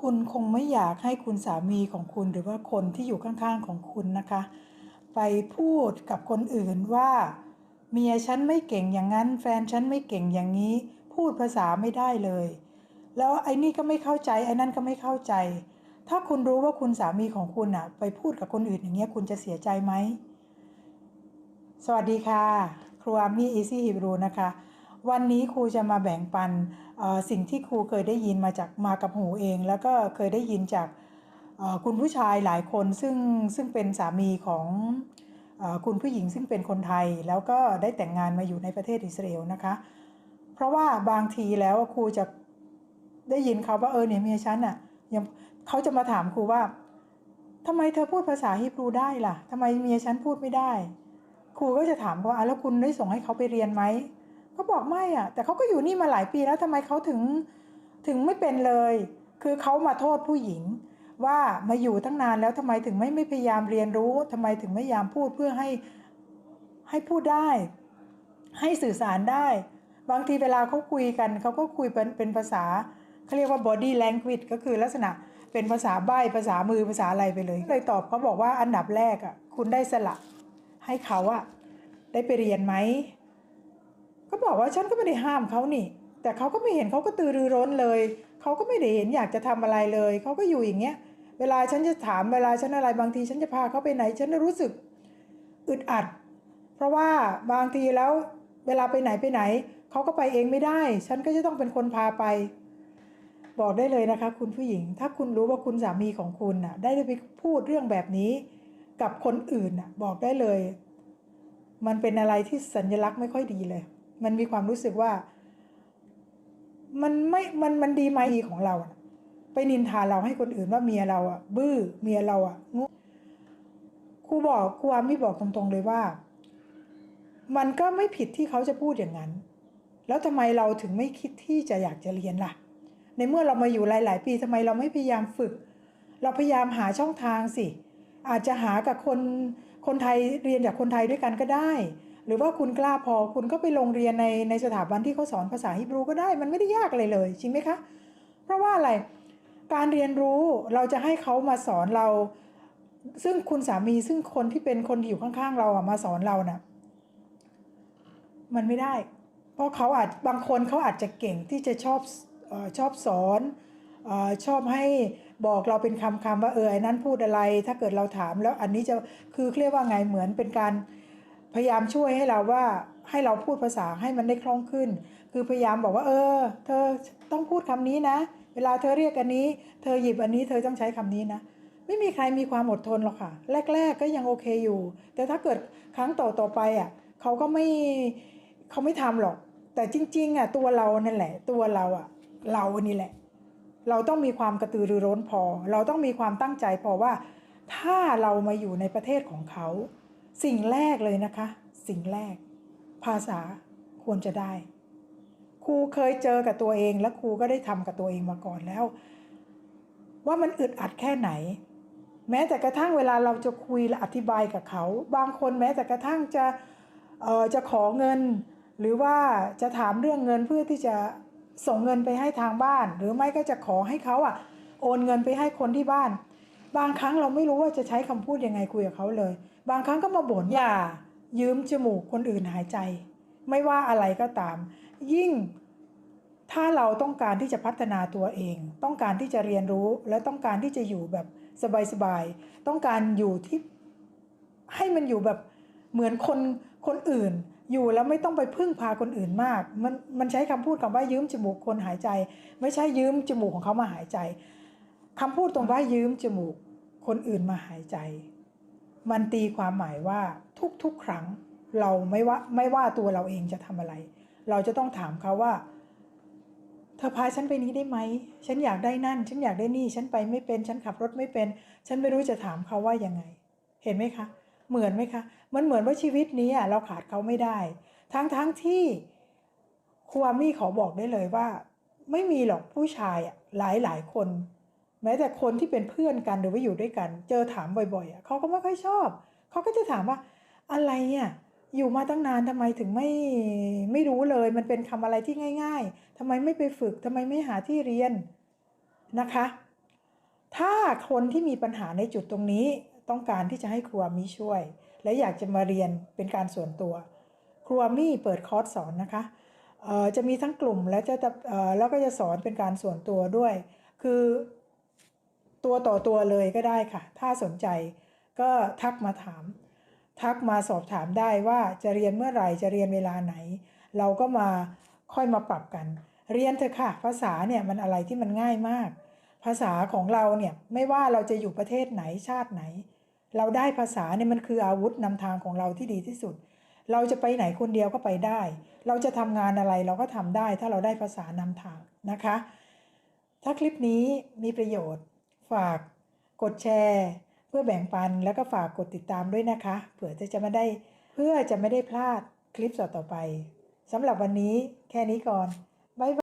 คุณคงไม่อยากให้คุณสามีของคุณหรือว่าคนที่อยู่ข้างๆของคุณนะคะ ไปพูดกับคนอื่นว่า เมียฉันไม่เก่งอย่างนั้น แฟนฉันไม่เก่งอย่างนี้ พูดภาษาไม่ได้เลย แล้วไอ้นี่ก็ไม่เข้าใจไอ้นั่นก็ไม่เข้าใจ ถ้าคุณรู้ว่าคุณสามีของคุณอะไปพูดกับคนอื่นอย่างเงี้ยคุณจะเสียใจไหมสวัสดีค่ะ ครูอามี่อีซี่ฮิบรูนะคะ วันนี้ครูจะมาแบ่งปันสิ่งที่ครูเคยได้ยินมาจากมากับหูเอง แล้วก็เคยได้ยินจากคุณผู้ชายหลายคนซึ่งซึ่งเป็นสามีของคุณผู้หญิงซึ่งเป็นคนไทย แล้วก็ได้แต่งงานมาอยู่ในประเทศอิสราเอลนะคะ เพราะว่าบางทีแล้วครูจะได้ยินเขาว่าเออเนี่ยเมียฉันอะยังเขาจะมาถามครูว่าทำไมเธอพูดภาษาฮีบรูได้ล่ะทำไมเมียฉันพูดไม่ได้ ครูก็จะถามว่าอะแล้วคุณได้ส่งให้เขาไปเรียนไหม เขาบอกไม่อะ แต่เขาก็อยู่นี่มาหลายปีแล้วทำไมเขาถึงถึงไม่เป็นเลย คือเขามาโทษผู้หญิง ว่ามาอยู่ตั้งนานแล้วทำไมถึงไม่ไม่พยายามเรียนรู้ทำไมถึงไม่พยายามพูดเพื่อให้ให้พูดได้ ให้สื่อสารได้ บางทีเวลาเขาคุยกันเขาก็คุยเป็นเป็นภาษาเขาเรียกว่า body language ก็คือลักษณะเป็นภาษาใบ้ภาษามือภาษาอะไรไปเลยเลยตอบเขาบอกว่าอันดับแรกอะคุณได้สละให้เขาอะได้ไปเรียนไหม ก็บอกว่าฉันก็ไม่ได้ห้ามเขานี่ แต่เขาก็ไม่เห็นเขาก็ตือรือร้นเลย เขาก็ไม่ได้เห็นอยากจะทำอะไรเลย เขาก็อยู่อย่างเงี้ย เวลาฉันจะถามเวลาฉันอะไรบางทีฉันจะพาเขาไปไหน ฉันรู้สึกอึดอัด เพราะว่าบางทีแล้วเวลาไปไหนไปไหน เขาก็ไปเองไม่ได้ ฉันก็จะต้องเป็นคนพาไป บอกได้เลยนะคะ คุณผู้หญิง ถ้าคุณรู้ว่าคุณสามีของคุณน่ะ ได้ไปพูดเรื่องแบบนี้ กับคนอื่นน่ะ บอกได้เลย มันเป็นอะไรที่สัญลักษณ์ไม่ค่อยดีเลย มันมีความรู้สึกว่า มันไม่มันมันดีไหมของเราไปนินทาเราให้คนอื่นว่าเมียเราอะ บื้อเมียเราอะงูครูบอกครูอามี่บอกตรงๆเลยว่า มันก็ไม่ผิดที่เขาจะพูดอย่างนั้น แล้วทำไมเราถึงไม่คิดที่จะอยากจะเรียนล่ะ ในเมื่อเรามาอยู่หลาย ๆ ปีทำไมเราไม่พยายามฝึก เราพยายามหาช่องทางสิอาจจะหากับคนคนไทยเรียนจากคนไทยด้วยกันก็ได้ รือว่าคุณกล้าพอคุณก็ไปลงเรียนในในสถาบันที่เขาสอนภาษาฮิบรูก็ได้ มันไม่ได้ยากอะไรเลยจริงไหมคะ เพราะว่าอะไรการเรียนรู้เราจะให้เขามาสอนเรา ซึ่งคุณสามีซึ่งคนที่เป็นคนที่อยู่ข้างๆ เราอะมาสอนเราน่ะมันไม่ได้ เพราะเขาอาจบางคนเขาอาจจะเก่งที่จะชอบออชอบสอนออชอบให้บอกเราเป็นคำคำๆว่าเออไอ้นั้นพูดอะไร ถ้าเกิดเราถามแล้วอันนี้จะคือเรียกว่าไงเหมือนเป็นการ พยายามช่วยให้เราว่าให้เราพูดภาษาให้มันได้คล่องขึ้น คือพยายามบอกว่า เออ เธอต้องพูดคำนี้นะ เวลาเธอเรียกอันนี้ เธอหยิบอันนี้เธอต้องใช้คำนี้นะ ไม่มีใครมีความอดทนหรอกค่ะ แรก ๆ ก็ยังโอเคอยู่ แต่ถ้าเกิดครั้งต่อต่อไปอะเขาก็ไม่เขาไม่ทำหรอก แต่จริง ๆอะตัวเรานั่นแหละ ตัวเราอะ เรานี่แหละ เราต้องมีความกระตือรือร้นพอ เราต้องมีความตั้งใจพอว่า ถ้าเรามาอยู่ในประเทศของเขา สิ่งแรกเลยนะคะ สิ่งแรก ภาษาควรจะได้ ครูเคยเจอกับตัวเอง และครูก็ได้ทำกับตัวเองมาก่อนแล้ว ว่ามันอึดอัดแค่ไหน แม้แต่กระทั่งเวลาเราจะคุยและอธิบายกับเขา บางคนแม้แต่กระทั่งจะเอ่อจะขอเงิน หรือว่าจะถามเรื่องเงินเพื่อที่จะส่งเงินไปให้ทางบ้าน หรือไม่ก็จะขอให้เขาอะโอนเงินไปให้คนที่บ้าน บางครั้งเราไม่รู้ว่าจะใช้คำพูดยังไงคุยกับเขาเลย บางครั้งก็มาบ่นอย่า ยืมจมูกคนอื่นหายใจ ไม่ว่าอะไรก็ตาม ยิ่งถ้าเราต้องการที่จะพัฒนาตัวเอง ต้องการที่จะเรียนรู้และต้องการที่จะอยู่แบบสบายๆต้องการอยู่ที่ให้มันอยู่แบบเหมือนคนคนอื่น อยู่แล้วไม่ต้องไปพึ่งพาคนอื่นมาก มันมันใช้คำพูดคำว่ายืมจมูกคนหายใจ ไม่ใช่ยืมจมูกของเขามาหายใจคำพูดตรงว่ายืมจมูกคนอื่นมาหายใจ มันตีความหมายว่าทุกๆครั้งเราไม่ว่าไม่ว่าตัวเราเองจะทำอะไร เราจะต้องถามเขาว่า เธอพาฉันไปนี้ได้ไหม ฉันอยากได้นั่น ฉันอยากได้นี่ ฉันไปไม่เป็น ฉันขับรถไม่เป็น ฉันไม่รู้จะถามเขาว่ายังไง เห็นไหมคะ เหมือนไหมคะ มันเหมือนว่าชีวิตนี้เราขาดเขาไม่ได้ ทั้งทั้งที่ครูอามี่ขอบอกได้เลยว่า ไม่มีหรอกผู้ชายหลายหลายคน แม้แต่คนที่เป็นเพื่อนกันหรือว่าอยู่ด้วยกัน เจอถามบ่อยๆอะเขาก็ไม่ค่อยชอบ เขาก็จะถามว่าอะไรเนี่ยอยู่มาตั้งนานทำไมถึงไม่ไม่รู้เลย มันเป็นคำอะไรที่ง่าย ๆทำไมไม่ไปฝึกทำไมไม่หาที่เรียนนะคะ ถ้าคนที่มีปัญหาในจุดตรงนี้ต้องการที่จะให้ครัวมีช่วย และอยากจะมาเรียนเป็นการส่วนตัวครัวมี่เปิดคอร์สสอนนะคะจะมีทั้งกลุ่มและจะแล้วก็จะสอนเป็นการส่วนตัวด้วย คือ ตัวต่อตัวเลยก็ได้ค่ะ ถ้าสนใจก็ทักมาถาม ทักมาสอบถามได้ว่าจะเรียนเมื่อไหร่จะเรียนเวลาไหน เราก็มาค่อยมาปรับกัน เรียนเถอะค่ะ ภาษาเนี่ยมันอะไรที่มันง่ายมาก ภาษาของเราเนี่ยไม่ว่าเราจะอยู่ประเทศไหนชาติไหน เราได้ภาษาเนี่ยมันคืออาวุธนำทางของเราที่ดีที่สุด เราจะไปไหนคนเดียวก็ไปได้ เราจะทำงานอะไรเราก็ทำได้ ถ้าเราได้ภาษานำทางนะคะ ถ้าคลิปนี้มีประโยชน์ ฝากกดแชร์ เพื่อแบ่งปันแล้วก็ฝากกดติดตามด้วยนะคะ เผื่อจะไม่ได้เพื่อจะไม่ได้พลาดคลิปต่อๆไปสำหรับวันนี้แค่นี้ก่อนบ๊ายบาย